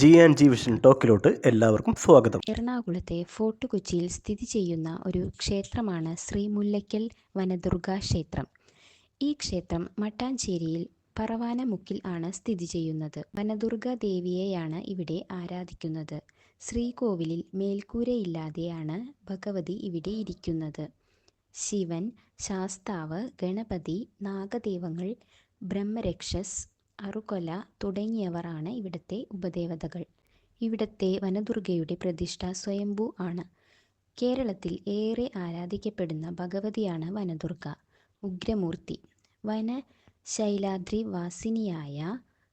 G and G vision ടോക്കിലോട്ട് എല്ലാവർക്കും സ്വാഗതം. എറണാകുളത്തെ ഫോർട്ട് കൊച്ചിയിൽ സ്ഥിതി ചെയ്യുന്ന ഒരു ക്ഷേത്രമാണ് ശ്രീ മുല്ലയ്ക്കൽ വനദുർഗാ ക്ഷേത്രം. ഈ ക്ഷേത്രം മട്ടാഞ്ചേരിയിൽ പറവാനമുക്കിൽ ആണ് സ്ഥിതി ചെയ്യുന്നത്. വനദുർഗ ദേവിയെയാണ് ഇവിടെ ആരാധിക്കുന്നത്. ശ്രീകോവിലിൽ മേൽക്കൂരയില്ലാതെയാണ് ഭഗവതി ഇവിടെ ഇരിക്കുന്നത്. ശിവൻ ശാസ്താവ് ഗണപതി നാഗദേവങ്ങൾ ബ്രഹ്മരക്ഷസ് അറുകൊല തുടങ്ങിയവർ ആണ് ഇവിടുത്തെ ഉപദേവതകൾ. ഇവിടുത്തെ വനദുർഗയുടെ പ്രതിഷ്ഠ സ്വയംഭൂ ആണ്. കേരളത്തിൽ ഏറെ ആരാധിക്കപ്പെടുന്ന ഭഗവതിയാണ് വനദുർഗ. ഉഗ്രമൂർത്തി. വന ശൈലാദ്രി വാസിനിയായ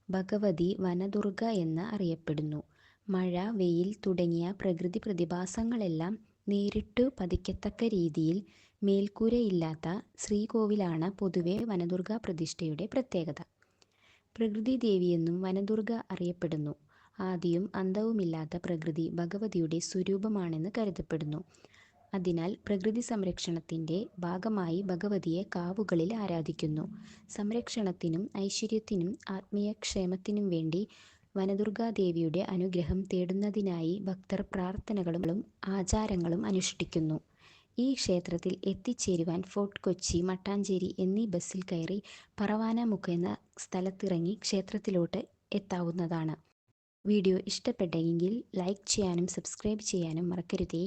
ഭഗവതി വനദുർഗ എന്ന് അറിയപ്പെടുന്നു. മഴ വെയിൽ തുടങ്ങിയ പ്രകൃതി പ്രതിഭാസങ്ങളെല്ലാം നേരിട്ടു പതിക്കത്തക്ക രീതിയിൽ മേൽക്കൂരയില്ലാത്ത ശ്രീകോവിലാണ് പൊതുവെ വനദുർഗ പ്രതിഷ്ഠയുടെ പ്രത്യേകത. പ്രകൃതി ദേവിയെന്നും വനദുർഗ അറിയപ്പെടുന്നു. ആദിയും അന്തവുമില്ലാത്ത പ്രകൃതി ഭഗവതിയുടെ സ്വരൂപമാണെന്ന് കരുതപ്പെടുന്നു. അതിനാൽ പ്രകൃതി സംരക്ഷണത്തിന്റെ ഭാഗമായി ഭഗവതിയെ കാവുകളിൽ ആരാധിക്കുന്നു. സംരക്ഷണത്തിനും ഐശ്വര്യത്തിനും ആത്മീയ ക്ഷേമത്തിനും വേണ്ടി വനദുർഗാദേവിയുടെ അനുഗ്രഹം തേടുന്നതിനായി ഭക്തർ പ്രാർത്ഥനകളും ആചാരങ്ങളും അനുഷ്ഠിക്കുന്നു. ഈ ക്ഷേത്രത്തിൽ എത്തിച്ചേരുവാൻ ഫോർട്ട് കൊച്ചി മട്ടാഞ്ചേരി എന്നീ ബസ്സിൽ കയറി പറവാനമുക്ക് എന്ന സ്ഥലത്തിറങ്ങി ക്ഷേത്രത്തിലോട്ട് എത്താവുന്നതാണ്. വീഡിയോ ഇഷ്ടപ്പെട്ടെങ്കിൽ ലൈക്ക് ചെയ്യാനും സബ്സ്ക്രൈബ് ചെയ്യാനും മറക്കരുതേ.